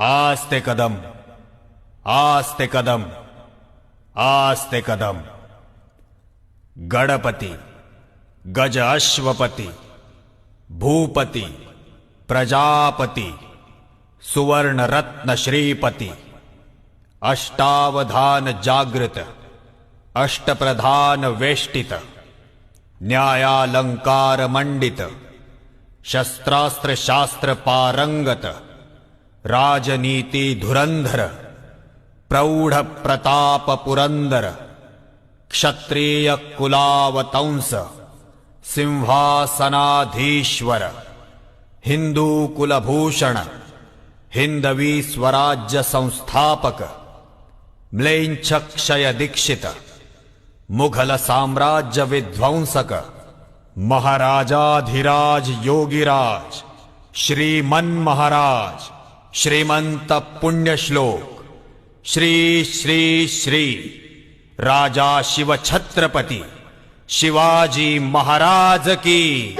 आज ते कदम आज ते कदम आज ते कदम। गणपती गज अश्वपती भूपती प्रजापती सुवर्ण रत्न श्रीपती अष्टावधान जागृत अष्टप्रधान वेष्टित न्यायालंकार मंडित शस्त्रास्त्र शास्त्र पारंगत राजनीति धुरन्धर प्रौढ प्रताप पुरन्दर क्षत्रिय कुलावतंस सिंहासनाधीश्वर हिन्दूकुलभूषण हिन्दवी स्वराज्य संस्थापक म्लेञ्छ दीक्षित मुघल साम्राज्य विध्वंसक महाराजाधिराज योगिराज श्रीमन्महाराज श्रीमंत पुण्यश्लोक. श्री श्री श्री. राजा शिवछत्रपती. शिवाजी महाराज की